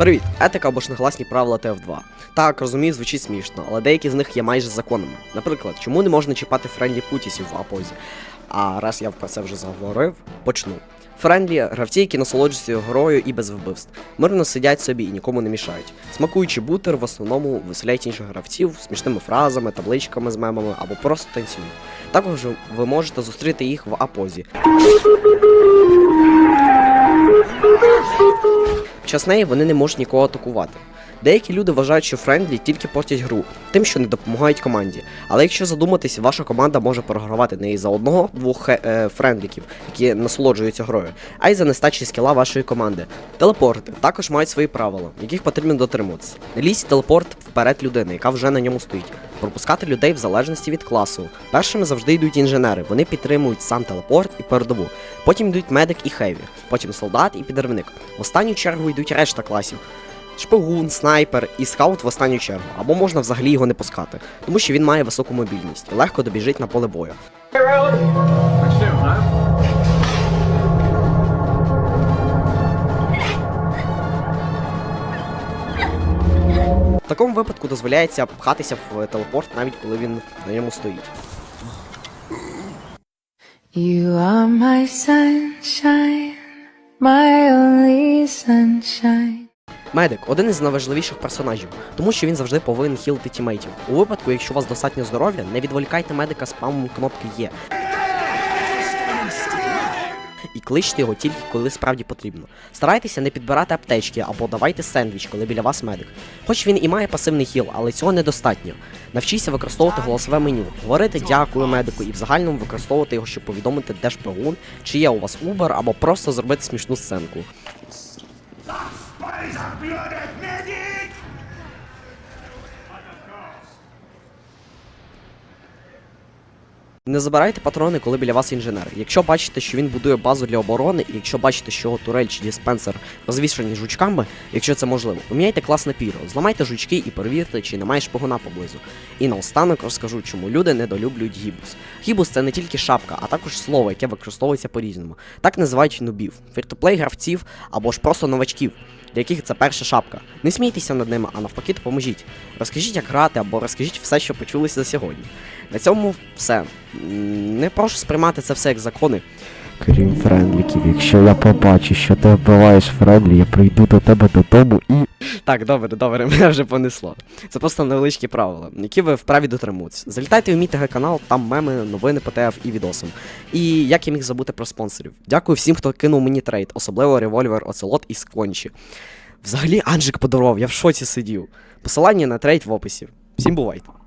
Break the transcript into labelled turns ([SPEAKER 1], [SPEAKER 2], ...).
[SPEAKER 1] Привіт, етика або ж негласні правила ТФ2. Так, розумію, звучить смішно, але деякі з них є майже законними. Наприклад, чому не можна чіпати френдлі путісів в апозі? А раз я про це вже заговорив, почну. Френдлі гравці, які насолоджуються грою і без вбивств. Мирно сидять собі і нікому не мішають. Смакуючи бутер, в основному веселяють інших гравців смішними фразами, табличками з мемами або просто танцюють. Також ви можете зустріти їх в апозі. Час неї вони не можуть нікого атакувати. Деякі люди вважають, що френдлі тільки портять гру, тим, що не допомагають команді. Але якщо задуматись, ваша команда може програвати не із за одного-двох е, френдліків, які насолоджуються грою, а й за нестачі скіла вашої команди. Телепорти також мають свої правила, яких потрібно дотримуватися. Лізь телепорт вперед людини, яка вже на ньому стоїть. Пропускати людей в залежності від класу. Першими завжди йдуть інженери, вони підтримують сам телепорт і передову. Потім йдуть медик і хеві, потім солдат і підривник. В останню чергу йдуть решта класів. Шпигун, снайпер і скаут в останню чергу, або можна взагалі його не пускати, тому що він має високу мобільність і легко добіжить на поле бою. В такому випадку дозволяється пхатися в телепорт, навіть коли він на ньому стоїть.
[SPEAKER 2] You are my sunshine, my only sunshine.
[SPEAKER 1] Медик один із найважливіших персонажів, тому що він завжди повинен хілити тімейтів. У випадку, якщо у вас достатньо здоров'я, не відволікайте медика спамом кнопки Є. І кличте його тільки коли справді потрібно. Старайтеся не підбирати аптечки або давайте сендвіч, коли біля вас медик. Хоч він і має пасивний хіл, але цього недостатньо. Навчіться використовувати голосове меню, говорити дякую медику і в загальному використовувати його, щоб повідомити, де шпигун, чи є у вас Uber, або просто зробити смішну сценку. Не забирайте патрони, коли біля вас інженер. Якщо бачите, що він будує базу для оборони, і якщо бачите, що його турель чи диспенсер розвішані жучками, якщо це можливо, поміняйте клас на піро, зламайте жучки і перевірте, чи немає шпигуна поблизу. І наостанок розкажу, чому люди недолюблюють гібус. Гібус це не тільки шапка, а також слово, яке використовується по-різному. Так називають нубів, фрітоплей гравців або ж просто новачків, для яких це перша шапка. Не смійтеся над ними, а навпаки, допоможіть. Розкажіть, як грати, або розкажіть все, що почулися за сьогодні. На цьому все. Не прошу сприймати це все як закони.
[SPEAKER 3] Крім френдліків, якщо я побачу, що ти вбиваєш френдлі, я прийду до тебе додому і.
[SPEAKER 1] Так, добре, добре, мене вже понесло. Це просто невеличкі правила, які ви вправі дотримуються. Залітайте в мій ТГ канал, там меми, новини по ТФ і відосом. І як я міг забути про спонсорів. Дякую всім, хто кинув мені трейд, особливо револьвер, оцелот і скончі. Взагалі Анжик подарував, я в шоці сидів. Посилання на трейд в описі. Всім бувайте.